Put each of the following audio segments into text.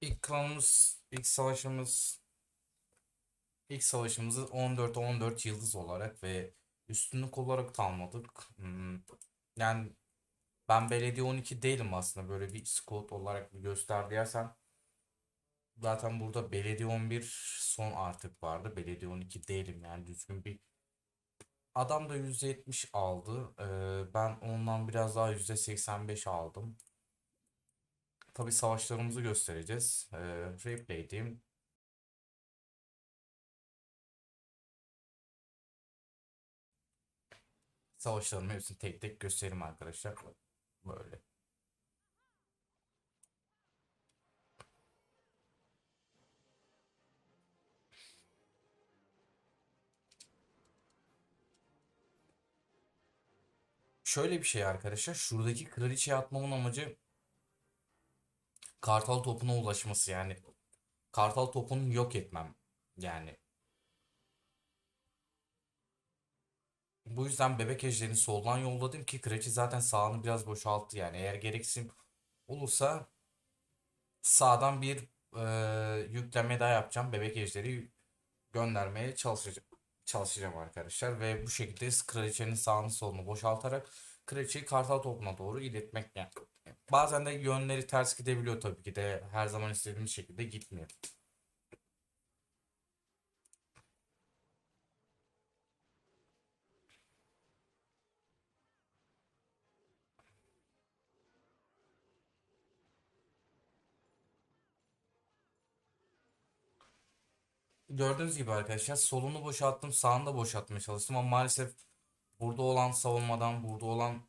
İlk klanımız, ilk savaşımız, ilk savaşımızı 14'e 14 yıldız olarak ve üstünlük olarak tamamladık. Hmm, Yani ben belediye 12 değilim aslında böyle bir squad olarak bir göster dersen. Zaten burada belediye 11 son artık vardı. Belediye 12 değilim yani düzgün bir Adam da %70 aldı. Ee, ben ondan biraz daha %85 aldım. Tabii savaşlarımızı göstereceğiz. Ee, replay diyeyim. Savaşlarımı hepsini tek tek göstereyim arkadaşlar. Böyle. Şöyle bir şey arkadaşlar. Şuradaki kraliçeye atmamın amacı kartal topuna ulaşması yani. Kartal topunu yok etmem. Yani bu yüzden bebek ejderini soldan yolladım ki kraliçe zaten sağını biraz boşalttı yani. Eğer gereksin olursa sağdan bir e, yükleme daha yapacağım. Bebek ejderi göndermeye çalışacağım. Çalışacağım arkadaşlar ve bu şekilde kraliçenin sağını solunu boşaltarak kraliçeyi kartal topuna doğru iletmek yani. Bazen de yönleri ters gidebiliyor tabii ki de her zaman istediğimiz şekilde gitmiyor. Gördüğünüz gibi arkadaşlar solunu boşalttım, sağını da boşaltmaya çalıştım ama maalesef burada olan savunmadan, burada olan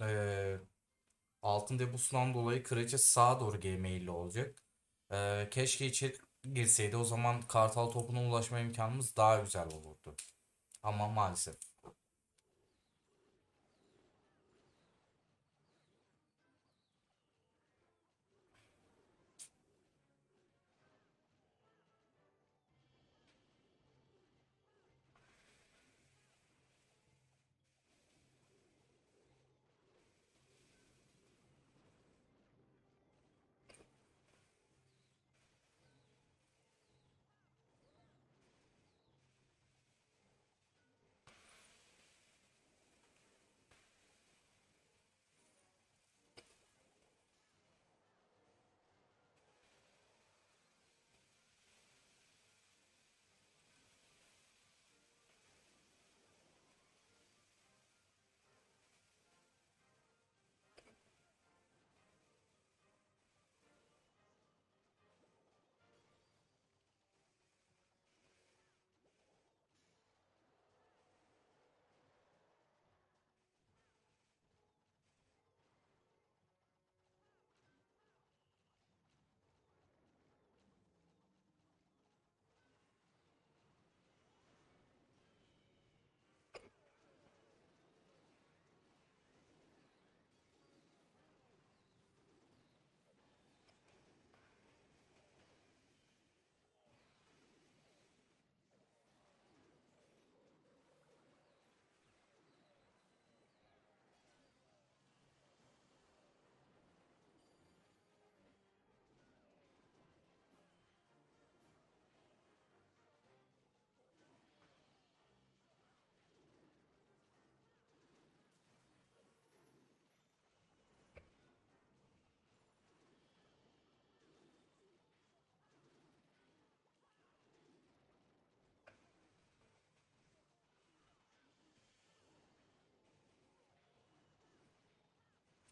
eee, altın deposundan dolayı kraliçe sağa doğru geri meyilli olacak. Eee, keşke içeri girseydi o zaman kartal topuna ulaşma imkanımız daha güzel olurdu. Ama maalesef.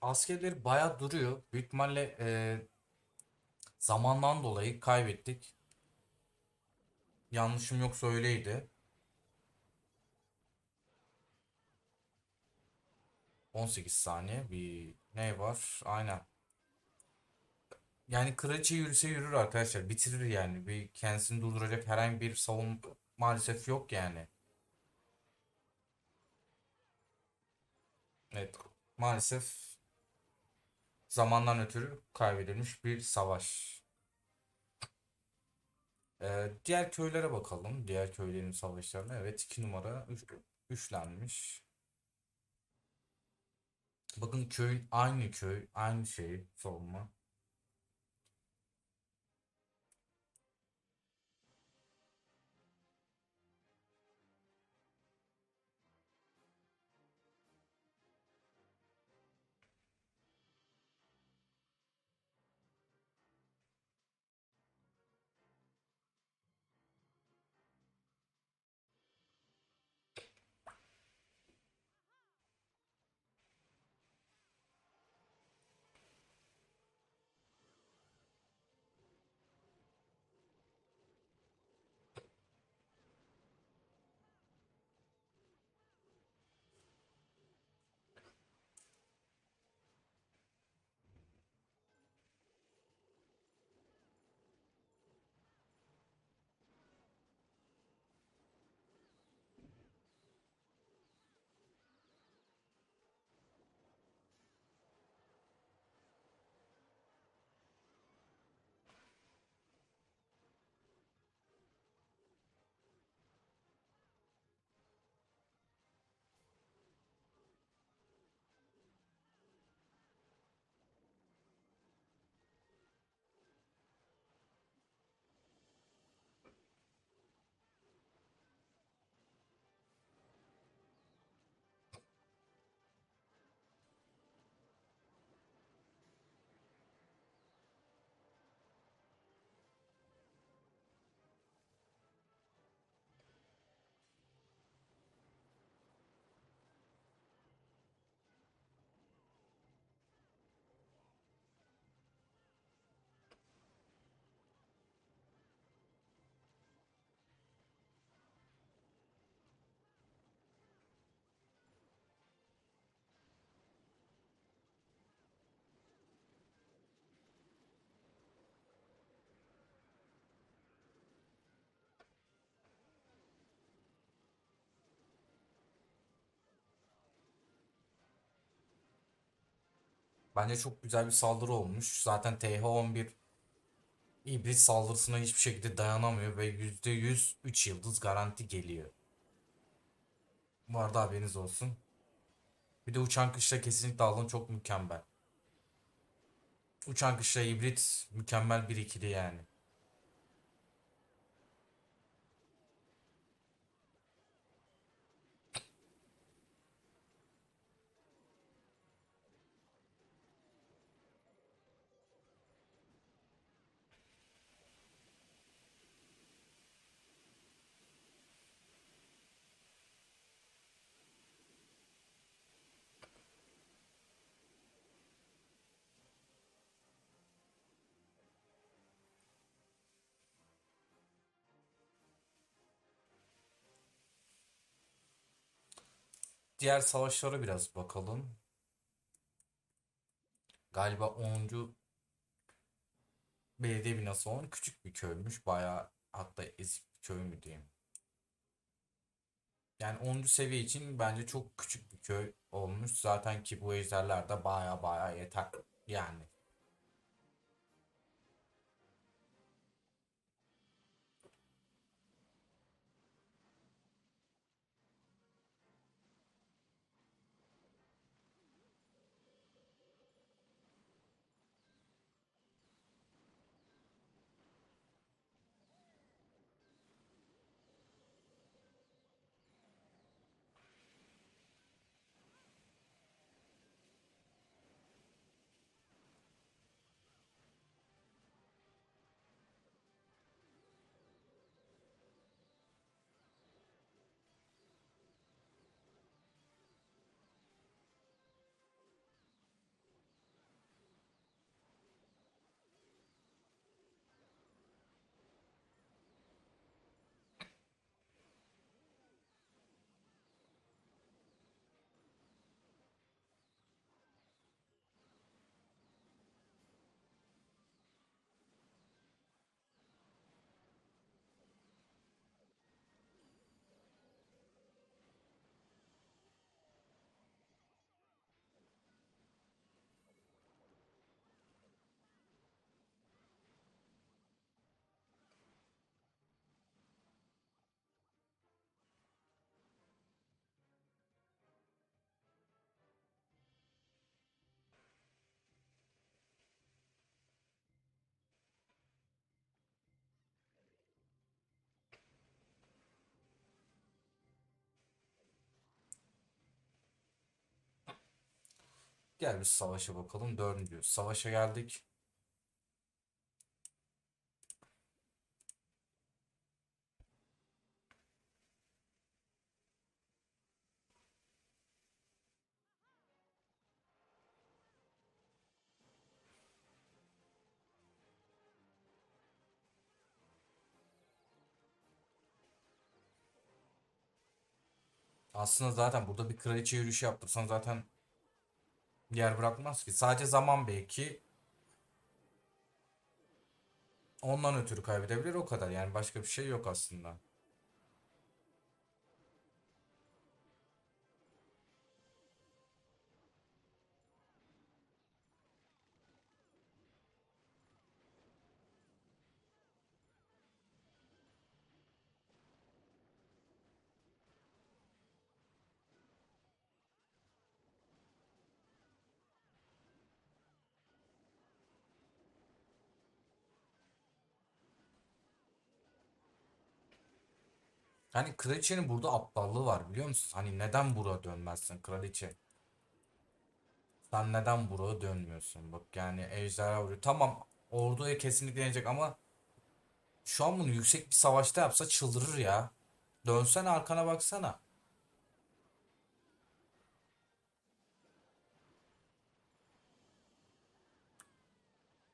Askerleri bayağı duruyor. Büyük ihtimalle eee, zamandan dolayı kaybettik. Yanlışım yoksa öyleydi. 18 saniye bir ne var? Aynen. Yani kraliçe yürüse yürür arkadaşlar. Bitirir yani. Bir kendisini durduracak herhangi bir savun maalesef yok yani. Evet. Maalesef zamandan ötürü kaybedilmiş bir savaş. Ee, diğer köylere bakalım. Diğer köylerin savaşlarına. Evet 2 numara üç, üçlenmiş. Bakın köyün aynı köy, aynı şey savunma. Bence çok güzel bir saldırı olmuş. Zaten TH-11 iblis saldırısına hiçbir şekilde dayanamıyor ve %100 3 yıldız garanti geliyor. Bu arada haberiniz olsun. Bir de uçan kışla kesinlikle alın çok mükemmel. Uçan kışla hibrit mükemmel bir ikili yani. Diğer savaşlara biraz bakalım. Galiba 10. belediye binası olan küçük bir köymüş. Bayağı hatta ezik bir köy mü diyeyim. Yani 10. seviye için bence çok küçük bir köy olmuş. Zaten ki bu ejderler de baya baya yeter. Yani. Gel biz savaşa bakalım. Dördüncü. Savaşa geldik. Aslında zaten burada bir kraliçe yürüyüşü yaptırsan zaten yer bırakmaz ki. Sadece zaman belki ondan ötürü kaybedebilir o kadar. Yani başka bir şey yok aslında. Hani kraliçenin burada aptallığı var biliyor musun? Hani neden buraya dönmezsin kraliçe? Sen neden buraya dönmüyorsun? Bak yani ejderha vuruyor. Tamam orduya kesinlikle yenecek ama şu an bunu yüksek bir savaşta yapsa çıldırır ya. Dönsene arkana baksana.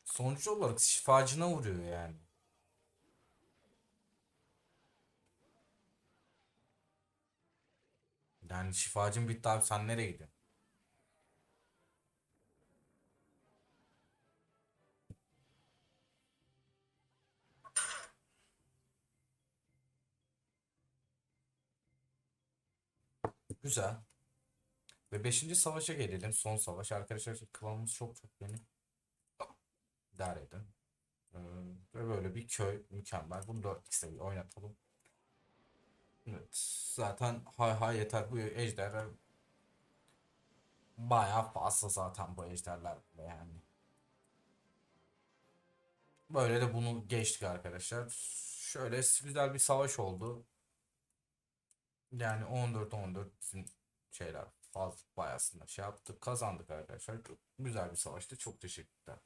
Sonuç olarak şifacına vuruyor yani. Yani şifacın bitti abi sen nereye gidiyorsun? Güzel. Ve 5. savaşa gelelim. Son savaş. Arkadaşlar klanımız çok çok beni idare edin. Ee, ve böyle bir köy mükemmel. Bunu 4x'e bir oynatalım. Evet. Zaten hay hay yeter bu ejderler bayağı fazla zaten bu ejderler yani. Böyle de bunu geçtik arkadaşlar. Şöyle güzel bir savaş oldu. Yani 14-14 bizim şeyler fazla bayasında şey yaptık kazandık arkadaşlar. Çok güzel bir savaştı. Çok teşekkürler.